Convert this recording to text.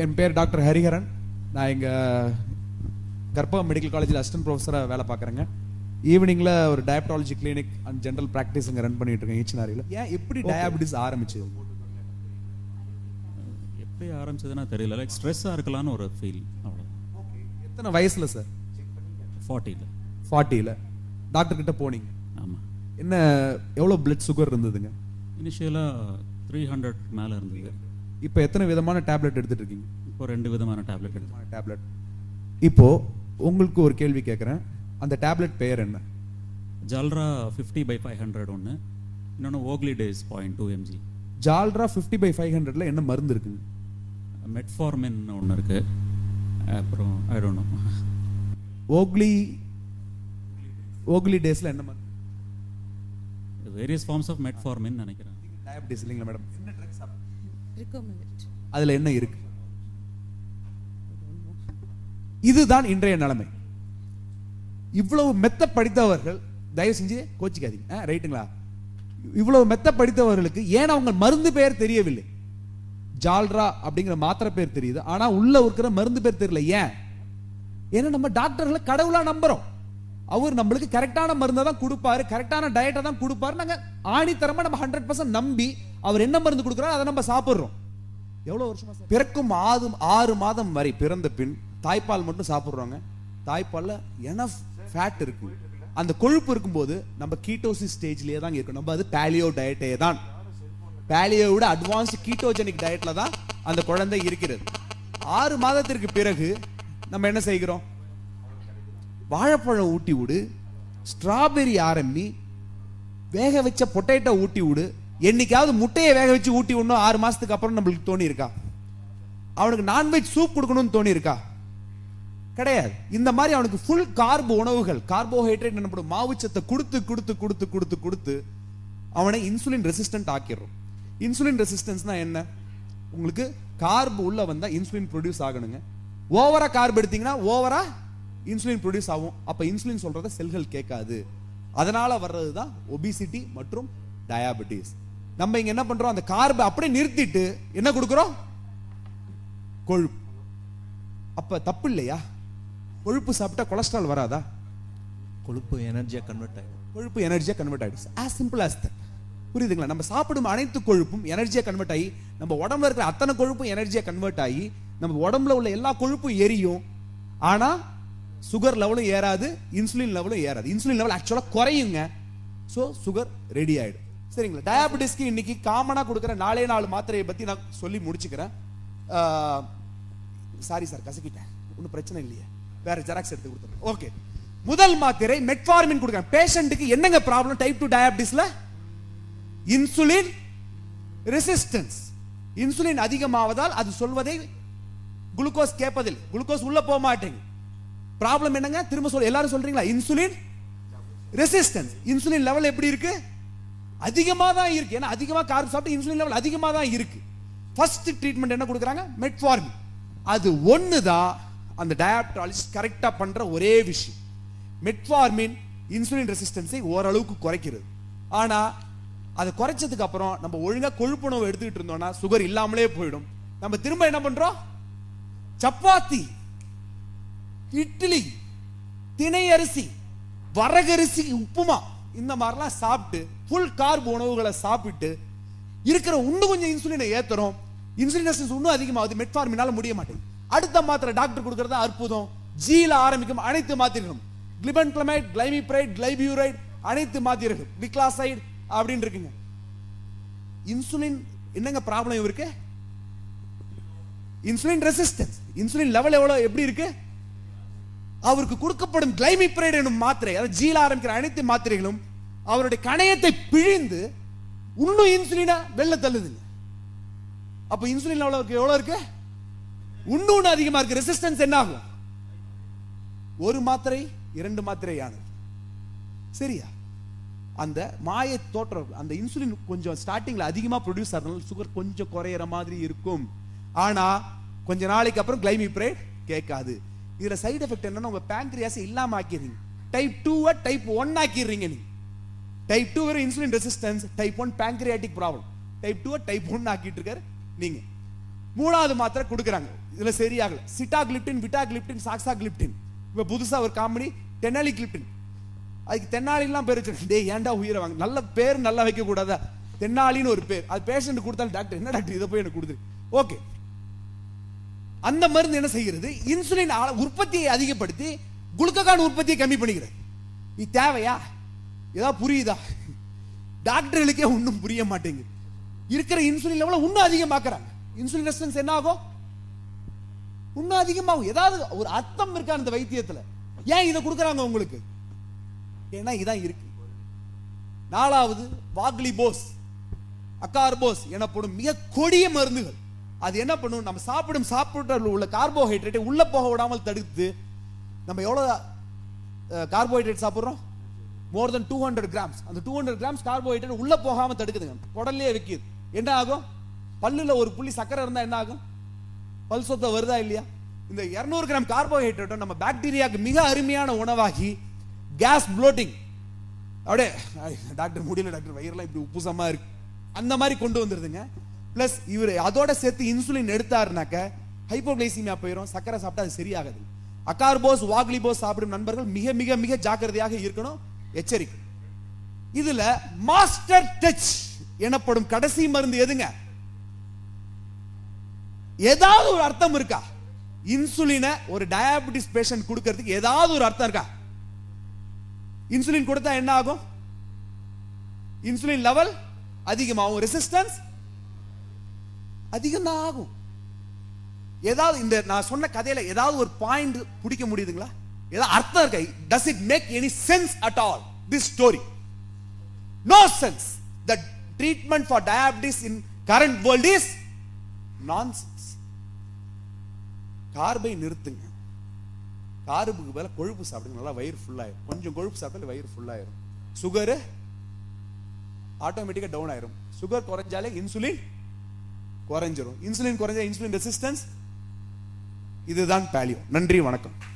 என் பேர் டாக்டர் ஹரிஹரன். நான் இங்கே கற்பகம் மெடிக்கல் காலேஜில் அசிஸ்டன்ட் ப்ரொஃபஸராக வேலை பார்க்குறேங்க. ஈவினிங்கில் ஒரு diabetology clinic and general practice இங்கே ரன் பண்ணிட்டு இருக்கேன் ஈச்சனாரியில். ஏன் எப்படி டயாபிட்டிஸ் ஆரம்பிச்சது? எப்படி ஆரம்பிச்சதுன்னா தெரியல. லைக் ஸ்ட்ரெஸ்ஸாக இருக்கலாம்னு ஒரு ஃபீல் அவ்வளோ எத்தனை வயசில் சார் ஃபார்ட்டியில் ஃபார்ட்டியில் டாக்டர் கிட்ட போனீங்க. ஆமாம் என்ன எவ்வளோ பிளட் சுகர் இருந்ததுங்க? இனிஷியலாக த்ரீ ஹண்ட்ரட் மேலே இருந்தது. இப்போ எத்தனை விதமான டேப்லெட் எடுத்துட்டு இருக்கீங்க இப்போ ரெண்டு விதமான டேப்லெட் எடுத்து டேப்லெட். இப்போ உங்களுக்கு ஒரு கேள்வி கேட்குறேன். அந்த டேப்லெட் பெயர் என்ன? Jalra fifty by five hundred ஒன்று இன்னொன்று ஓக்லி days point two M G Jalra fifty by five ஹண்ட்ரட்ல என்ன மருந்து இருக்குங்க? மெட்ஃபார்மின் ஒன்று இருக்குது அப்புறம் ஐ டோன்ட் நோ ஓக்லி ஓக்லி டேஸ்ல என்ன மருந்து? வேரியஸ் ஃபார்ம்ஸ் ஆஃப் மெட்ஃபார்மின் நினைக்கிறேன். டயபிட்டிஸ் இல்லைங்களா மேடம் என்ன ட்ரக்ஸ் அதுல என்ன இருக்கு? இதுதான் இன்றைய நிலைமை. இவ்வளவு மெத்த படித்தவர்கள் தயவு செஞ்சு கோச்சிக்காதீங்க. ரைட்டுங்களா? இவ்வளவு மெத்த படித்தவர்களுக்கு ஏன் அவங்க மருந்து பெயர் தெரியவில்லை? ஜால்ரா அப்படிங்கிற மாத்திரை பேர் தெரியுது. ஆனா உள்ள இருக்கிற மருந்து பேர் தெரியல. ஏன்? ஏன்னா நம்ம டாக்டர்களை கடவுளா நம்புறோம். அவர் நம்மளுக்கு கரெக்டான மருந்தை தான் கொடுப்பாரு கரெக்டான டயட்டை தான் கொடுப்பாரு நாங்கள் ஆணித்தரமாக நம்ம ஹண்ட்ரட் பர்சன்ட் நம்பி அவர் என்ன மருந்து கொடுக்குறாரு அதை நம்ம சாப்பிட்றோம். எவ்வளோ வருஷமா பிறக்கும் ஆறு ஆறு மாதம் வரை பிறந்த பின் தாய்ப்பால் மட்டும் சாப்பிட்றோங்க. தாய்ப்பாலில் எனஃப் ஃபேட் இருக்கு. அந்த கொழுப்பு இருக்கும்போது நம்ம கீட்டோசிஸ் ஸ்டேஜ்லேயே தான் இருக்கும் நம்ம அது பேலியோ டயட்டே தான். பேலியோ விட அட்வான்ஸ்டு கீட்டோஜெனிக் டயட்டில் தான் அந்த குழந்தை இருக்கிறது. ஆறு மாதத்திற்கு பிறகு நம்ம என்ன செய்கிறோம்? வாழைப்பழம் ஊட்டி விடு ஸ்ட்ராபெரி ஆரம்பி வேக வச்ச பொட்டேட்டோ ஊட்டி விடு. என்னைக்காவது முட்டையை வேக வச்சு ஊட்டி விடணும் ஆறு மாதத்துக்கு அப்புறம் நம்மளுக்கு தோணி இருக்கா அவனுக்கு நான்வெஜ் சூப் கொடுக்கணும்னு தோணி இருக்கா கிடையாது. இந்த மாதிரி அவனுக்கு ஃபுல் கார்பு உணவுகள் கார்போஹைட்ரேட் என்னப்படும்? மாவுச்சத்தை கொடுத்து கொடுத்து கொடுத்து கொடுத்து கொடுத்து அவனை இன்சுலின் ரெசிஸ்டன்ட் ஆக்கிடுறோம். இன்சுலின் ரெசிஸ்டன்ஸ்னா என்ன? உங்களுக்கு கார்பு உள்ள வந்தா இன்சுலின் ப்ரொடியூஸ் ஆகணுங்க. ஓவரா கார்பு எடுத்தீங்கன்னா ஓவரா இன்சுலின் ப்ரொடியூஸ் ஆகும். அப்ப இன்சுலின் சொல்றத செல்கள் கேட்காது. அதனால வர்றது தான் ஒபிசிட்டி மற்றும் டயாபெட்டிஸ் நம்ம இங்க என்ன பண்றோம்? அந்த கார்பை அப்படியே நிறுத்திட்டு என்ன கொடுக்குறோம்? கொழுப்பு. அப்ப தப்பு இல்லையா? கொழுப்பு சாப்பிட்டா கொலஸ்ட்ரால் வராதா? கொழுப்பு எனர்ஜியாக கன்வெர்ட் ஆகிடும் கொழுப்பு எனர்ஜியா கன்வெர்ட் ஆயிடுச்சு as simple as that. புரியுதுங்களா? நம்ம சாப்பிடும் அனைத்து கொழுப்பும் எனர்ஜியா கன்வெர்ட் ஆகி நம்ம உடம்புல இருக்கிற அத்தனை கொழுப்பும் எனர்ஜியா கன்வெர்ட் ஆகி நம்ம உடம்புல உள்ள எல்லா கொழுப்பும் எரியும். ஆனா சுகர் லெவலும் ஏறாது இன்சுலின் லெவலும் ஏறாது. இன்சுலின் லெவல் ஆக்சுவலாக குறையுங்க. ஸோ சுகர் ரெடி ஆகிடும் சரிங்களா? டயாபெட்டிஸ்க்கு இன்னைக்கு காமனாக கொடுக்குற நாலே நாலு மாத்திரையை பற்றி நான் சொல்லி முடிச்சுக்கிறேன். சாரி சார் கசக்கிட்டேன். ஒன்றும் பிரச்சனை இல்லையே. வேற ஜெராக்ஸ் எடுத்து கொடுத்துறேன் ஓகே முதல் மாத்திரை மெட்ஃபார்மின் கொடுக்குறேன். பேஷண்ட்டுக்கு என்னங்க ப்ராப்ளம் டைப் டூ டயாபிட்டிஸில் இன்சுலின் ரெசிஸ்டன்ஸ் இன்சுலின் அதிகமாவதால் அது சொல்வதை குளுக்கோஸ் கேட்பதில் குளுக்கோஸ் உள்ள போக மாட்டேங்குது. ப்ராப்ளம் என்னங்க? திரும்ப சொல்ல எல்லாரும் சொல்றீங்களா? இன்சுலின் ரெசிஸ்டன்ஸ் இன்சுலின் லெவல் எப்படி இருக்கு? அதிகமாக தான் இருக்கு. ஏன்னா அதிகமாக கார்ப் சாப்பிட்டு இன்சுலின் லெவல் அதிகமாக தான் இருக்கு. ஃபர்ஸ்ட் ட்ரீட்மெண்ட் என்ன கொடுக்குறாங்க? மெட்ஃபார்மின் அது ஒன்று தான் அந்த டயாப்டாலிஸ்ட் கரெக்டாக பண்ணுற ஒரே விஷயம். மெட்ஃபார்மின் இன்சுலின் ரெசிஸ்டன்ஸை ஓரளவுக்கு குறைக்கிறது. ஆனால் அதை குறைச்சதுக்கு அப்புறம் நம்ம ஒழுங்காக கொழுப்புணவு எடுத்துக்கிட்டு இருந்தோம்னா சுகர் இல்லாமலே போயிடும். நம்ம திரும்ப என்ன பண்ணுறோம் சப்பாத்தி. இட்லி தினை அரிசி வரகரிசி உப்புமா இந்த மாதிரிலாம் சாப்பிட்டு ஃபுல் கார்ப் உணவுகளை சாப்பிட்டு இருக்கிற இன்னும் கொஞ்சம் இன்சுலினை ஏத்துறோம் இன்சுலின் ரெசிஸ்டன்ஸ் இன்னும் அதிகமாகுது. மெட்ஃபார்மினால முடிய மாட்டேங்குது. அடுத்த மாத்திரை டாக்டர் கொடுக்கறது அற்புதம். ஜீல ஆரம்பிக்கும் அனைத்து மாத்திரைகளும். கிளிபன்கிளமைட் கிளைமிப்ரைட் கிளைபியூரைட் அனைத்து மாத்திரைகள் நிக்லாசைடு அப்படின்னு இருக்குங்க. இன்சுலின் என்னங்க ப்ராப்ளம் இவருக்கு? இன்சுலின் ரெசிஸ்டன்ஸ் இன்சுலின் லெவல் எவ்வளோ எப்படி இருக்கு? அவருக்கு கொடுக்கப்படும் கிளைமிப்ரைட் எனும் மாத்திரை அதாவது ஜீல ஆரம்பிக்கிற அனைத்து மாத்திரைகளும் அவருடைய கணையத்தை பிழிந்து இன்னும் இன்சுலினா வெளில தள்ளுதுங்க. அப்போ இன்சுலின் எவ்வளோ இருக்கு? எவ்வளோ இருக்கு? இன்னும் அதிகமாக அதிகமா இருக்கு. ரெசிஸ்டன்ஸ் என்ன ஆகும்? ஒரு மாத்திரை இரண்டு மாத்திரை ஆனது சரியா? அந்த மாய தோற்றம் அந்த இன்சுலின் கொஞ்சம் ஸ்டார்டிங்ல அதிகமா ப்ரொடியூஸ் ஆகிறதுனால சுகர் கொஞ்சம் குறையிற மாதிரி இருக்கும். ஆனா கொஞ்ச நாளைக்கு அப்புறம் கிளைமிப்ரேட் கேட்காது. இதுல சைடு எஃபெக்ட் என்னன்னா உங்க பேங்க்ரியாஸ் இல்லாம ஆக்கிடுறீங்க. டைப் டூவை டைப் ஒன் ஆக்கிடுறீங்க நீங்க. டைப் டூ வெறும் insulin resistance type one pancreatic problem type டூவை டைப் ஒன் ஆக்கிட்டு இருக்காரு நீங்க. மூணாவது மாத்திரை கொடுக்குறாங்க. இதுல சரியாகல. சிட்டாகிளிப்டின் விட்டாகிளிப்டின் சாக்ஸாகிளிப்டின் இப்ப புதுசா ஒரு காமெடி தென்னாலி கிளிப்டின் அதுக்கு தென்னாலிலாம் பேர் வச்சு டேய் ஏன்டா உயிரை வாங்க? நல்ல பேர் நல்லா வைக்க கூடாதா தென்னாலின்னு ஒரு பேர். அது பேஷண்ட் கொடுத்தாலும் டாக்டர் என்ன டாக்டர் இதை போய் எனக்கு கொடுத்துரு. ஓகே அந்த மருந்து என்ன செய்கிறது? இன்சுலின் உற்பத்தியை அதிகப்படுத்தி குளுக்ககான் உற்பத்தியை கம்மி பண்ணிக்கிறது. இது தேவையா? ஏதாவது புரியுதா? டாக்டர்களுக்கே ஒன்றும் புரிய மாட்டேங்குது. இருக்கிற இன்சுலின் லெவலை இன்னும் அதிகமாக்குறாங்க. இன்சுலின் ரெசிஸ்டன்ஸ் என்ன ஆகும்? இன்னும் அதிகமாகும். ஏதாவது ஒரு அர்த்தம் இருக்கா அந்த வைத்தியத்தில்? ஏன் இதை கொடுக்குறாங்க உங்களுக்கு? ஏன்னா இதான் இருக்கு. நாலாவது வாக்லி போஸ் அக்கார் போஸ் எனப்படும் மிக கொடிய மருந்துகள். அது என்ன பண்ணும்? நம்ம சாப்பிடும் சாப்பிட்ட உள்ள கார்போஹைட்ரேட்டை உள்ள போக விடாமல் தடுத்து நம்ம எவ்வளோ கார்போஹைட்ரேட் சாப்பிட்றோம்? More than two hundred grams அந்த டூ ஹண்ட்ரட் கிராம்ஸ் கார்போஹைட்ரேட் உள்ள போகாமல் தடுக்குதுங்க. குடல்லையே வைக்கிது. என்ன ஆகும்? பல்லில் ஒரு புள்ளி சக்கரை இருந்தால் என்ன ஆகும்? பல் சொத்த வருதா இல்லையா? இந்த 200 கிராம் கார்போஹைட்ரேட்டை நம்ம பாக்டீரியாவுக்கு மிக அருமையான உணவாகி கேஸ் ப்ளோட்டிங் அப்படியே டாக்டர் முடியல டாக்டர் வயிறுலாம் இப்படி உப்புசமாக இருக்கு. அந்த மாதிரி கொண்டு வந்துருதுங்க. பிளஸ் இவர் அதோட சேர்த்து இன்சுலின் எடுத்தாருனாக்க ஹைப்போகிளைசிமியா போயிடும் சக்கரை சாப்பிட்டா அது சரியாகாது. அகார்போஸ் வாக்லிபோஸ் சாப்பிடும் நண்பர்கள் மிக மிக மிக ஜாக்கிரதையாக இருக்கணும். எச்சரிக்கை. இதுல மாஸ்டர் டச் எனப்படும் கடைசி மருந்து எதுங்க? ஏதாவது ஒரு அர்த்தம் இருக்கா? இன்சுலினை ஒரு டயாபெட்டிஸ் பேஷண்ட் கொடுக்கறதுக்கு ஏதாவது ஒரு அர்த்தம் இருக்கா? இன்சுலின் கொடுத்தா என்ன ஆகும்? இன்சுலின் லெவல் அதிகமாகும். ரெசிஸ்டன்ஸ் அதிகம் தான் ஆகும் ஏதாவது இந்த நான் சொன்ன கதையில ஏதாவது ஒரு பாயிண்ட் பிடிக்க முடியுதுங்களா? ஏதாவது அர்த்தம் இருக்கா? Does it make any sense at all this story no sense the treatment for diabetes in current world is nonsense கார்பை நிறுத்துங்க. கார்புக்கு பதிலா கொழுப்பு சாப்பிடுங்க. நல்லா வயிறு ஃபுல்லாயிரும் கொஞ்சம் கொழுப்பு சாப்பிட்டாலே வயிறு ஃபுல்லாயிரும் சுகரு ஆட்டோமேட்டிக்காக டவுன் ஆயிரும். சுகர் குறைஞ்சாலே இன்சுலின் குறைஞ்சிரும். இன்சுலின் குறைஞ்சா இன்சுலின் ரெசிஸ்டன்ஸ் இதுதான் பேலியோ நன்றி வணக்கம்.